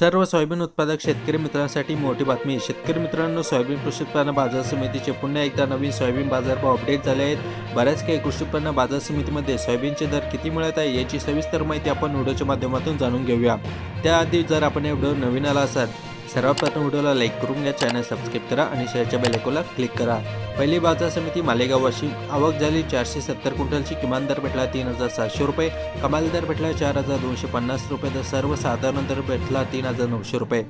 सर्व सोयाबीन उत्पादक शेतकरी मित्रांसाठी मोठी बातमी. शेतकरी मित्रांनो सोयाबीन कृषी उत्पन्न बाजार समितीचे पुन्हा एकदा नवीन सोयाबीन बाजारभाव अपडेट झाले आहेत. बऱ्याच काही कृषी उत्पन्न बाजार समितीमध्ये सोयाबीनचे दर किती मिळत आहे याची सविस्तर माहिती आपण व्हिडिओच्या माध्यमातून जाणून घेऊया. त्याआधी जर आपण हे व्हिडिओ नवीन आला असाल सर्वप्रथम व्हिडिओला लाईक करून घ्या चॅनल सबस्क्राईब करा आणि शेअरच्या बेलेकोला क्लिक करा. पहिली बाजार समिती मालेगाव वाशिम आवक झाली. चारशे सत्तर क्विंटलची किमान दर भेटला तीन हजार सातशे रुपये. कमाल दर भेटला चार हजार दोनशे पन्नास रुपये. तर सर्वसाधारण दर भेटला तीन हजार नऊशे रुपये.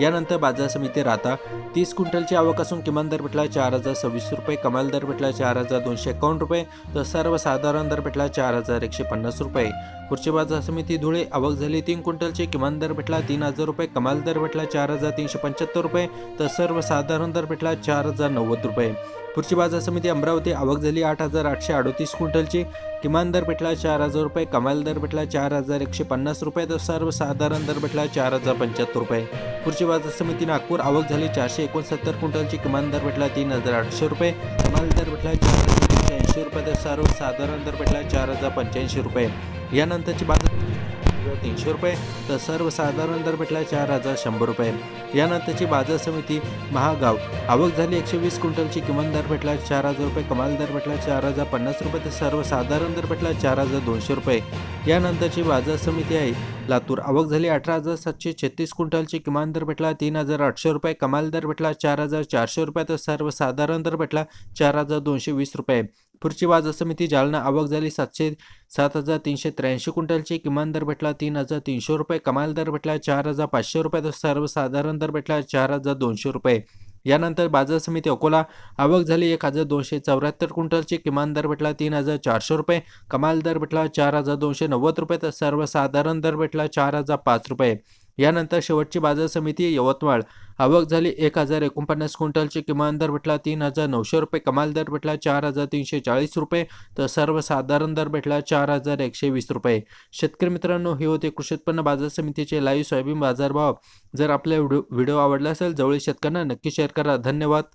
यानंतर बाजार समिती राहता तीस क्विंटलची आवक असून किमान दर भेटला चार हजार सव्वीस रुपये कमाल दर भेटला चार हजार दोनशे एकावन्न रुपये तर सर्वसाधारण दर भेटला चार हजार एकशे पन्नास रुपये. पुढची बाजार समिती धुळे आवक झाली तीन क्विंटलची किमान दर भेटला तीन हजार रुपये कमाल दर भेटला चार हजार तीनशे पंच्याहत्तर रुपये तर सर्वसाधारण दर भेटला चार हजार नव्वद रुपये. पुढची बाजार समिती अमरावती आवक झाली आठ हजार आठशे अडोतीस क्विंटलची. किमान दर भेटला चार हजार रुपये कमाल दर भेटला चार हजार एकशे पन्नास रुपये तर सर्वसाधारण दर भेटला चार हजार पंच्याहत्तर रुपये. पुढची बाजार समिती नागपूर आवक झाली चारशे एकोणसत्तर क्विंटलची किमान दर भेटला तीन हजार आठशे रुपये कमाल दर भेटला चार हजार तीनशे ऐंशी रुपये तर सर्वसाधारण दर भेटला चार हजार पंच्याऐंशी रुपये. यानंतरची बाजार तीनशे रुपये तर सर्वसाधारण दर भेटला चार हजार शंभर रुपये. यानंतरची बाजार समिती महागाव. आवक झाली एकशे वीस क्विंटलची किमान दर भेटला चार हजार रुपये कमाल दर भेटला चार हजार पन्नास रुपये तर सर्वसाधारण दर भेटला चार हजार दोनशे रुपये. यानंतरची बाजार समिती आहे लातूर. आवक झाली अठरा हजार सातशे छत्तीस क्विंटलची किमान दर भेटला तीन हजार आठशे रुपये कमाल दर भेटला चार हजार चारशे रुपये तर सर्वसाधारण दर भेटला चार हजार दोनशे वीस रुपये. पुढची बाजार समिती जालना आवक झाली. सातशे सात हजार तीनशे त्र्याऐंशी क्विंटलची किमान दर भेटला. तीन हजार तीनशे रुपये कमाल दर भेटला. चार हजार पाचशे रुपये तर सर्वसाधारण दर भेटला. चार हजार दोनशे रुपये. यानंतर बाजार समिती अकोला आवक झाली. एक हजार दोनशे चौऱ्याहत्तर क्विंटलची किमान दर भेटला. तीन हजार चारशे रुपये कमाल दर भेटला. चार हजार दोनशे नव्वद रुपये तर सर्वसाधारण दर भेटला. चार हजार पाच रुपये. यानंतर शेवटची बाजार समिती यवतमाळ. आवक झाली एक हजार एकोणपन्नास क्विंटलची. किमान दर भेटला तीन हजार नऊशे रुपये. कमाल दर भेटला चार हजार तीनशे चाळीस रुपये. तर सर्वसाधारण दर भेटला चार हजार एकशे वीस रुपये. शेतकरी मित्रांनो हे होते कृषी उत्पन्न बाजार समितीचे लाईव्ह सोयाबीन बाजारभाव. जर आपला व्हिडिओ आवडला असेल जवळील शेतकऱ्यांना नक्की शेअर करा. धन्यवाद.